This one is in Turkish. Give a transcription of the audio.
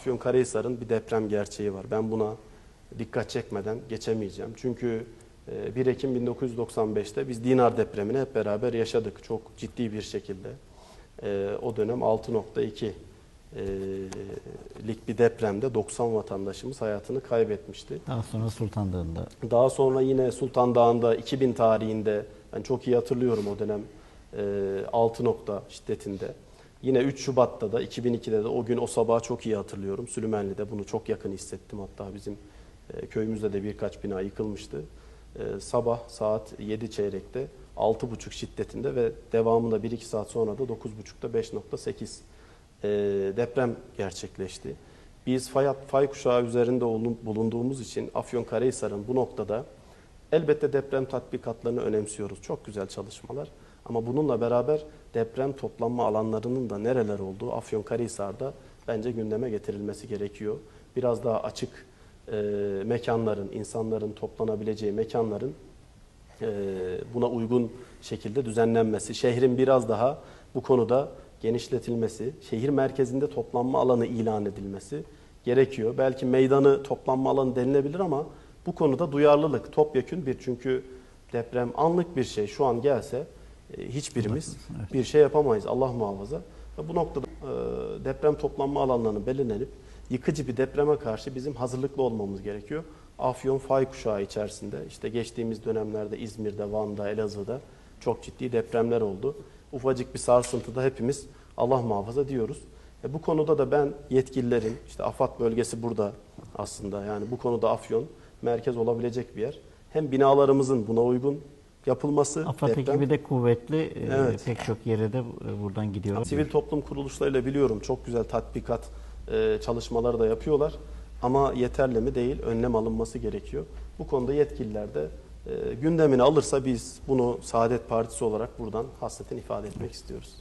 Afyonkarahisar'ın bir deprem gerçeği var. Ben buna dikkat çekmeden geçemeyeceğim. Çünkü e, 1 Ekim 1995'te biz Dinar depremini hep beraber yaşadık çok ciddi bir şekilde. E, O dönem 6.2 e, lik bir depremde 90 vatandaşımız hayatını kaybetmişti. Daha sonra Sultan Dağı'nda Daha sonra yine Sultan Dağı'nda 2000 tarihinde ben çok iyi hatırlıyorum o dönem e, 6 nokta şiddetinde. Yine 3 Şubat'ta da 2002'de de o gün o sabahı çok iyi hatırlıyorum. Süleymanlı'da bunu çok yakın hissettim. Hatta bizim e, köyümüzde de birkaç bina yıkılmıştı. E, sabah saat 7 çeyrekte 6.5 şiddetinde ve devamında 1-2 saat sonra da 9.30'da 5.8 e, deprem gerçekleşti. Biz fay, fay kuşağı üzerinde bulunduğumuz için Afyonkarahisar'ın bu noktada elbette deprem tatbikatlarını önemsiyoruz. Çok güzel çalışmalar. Ama bununla beraber deprem toplanma alanlarının da nereler olduğu Afyonkarahisar'da bence gündeme getirilmesi gerekiyor. Biraz daha açık e, mekanların, insanların toplanabileceği mekanların e, buna uygun şekilde düzenlenmesi, şehrin biraz daha bu konuda genişletilmesi, şehir merkezinde toplanma alanı ilan edilmesi gerekiyor. Belki meydanı toplanma alanı denilebilir ama bu konuda duyarlılık topyekün bir çünkü deprem anlık bir şey şu an gelse e, hiçbirimiz bir şey yapamayız Allah muhafaza. Bu noktada e, deprem toplanma alanlarının belirlenip yıkıcı bir depreme karşı bizim hazırlıklı olmamız gerekiyor. Afyon fay kuşağı içerisinde işte geçtiğimiz dönemlerde İzmir'de, Van'da, Elazığ'da çok ciddi depremler oldu. Ufacık bir sarsıntıda hepimiz Allah muhafaza diyoruz. E bu konuda da ben yetkililerin, işte AFAD bölgesi burada aslında yani bu konuda Afyon merkez olabilecek bir yer. Hem binalarımızın buna uygun yapılması, AFAD ekibi de kuvvetli. e, Evet. Pek çok yere de e, buradan gidiyor. Sivil toplum kuruluşlarıyla biliyorum çok güzel tatbikat e, çalışmaları da yapıyorlar. Ama yeterli mi değil, önlem alınması gerekiyor. Bu konuda yetkililer de gündemine alırsa biz bunu Saadet Partisi olarak buradan hasreten ifade etmek istiyoruz.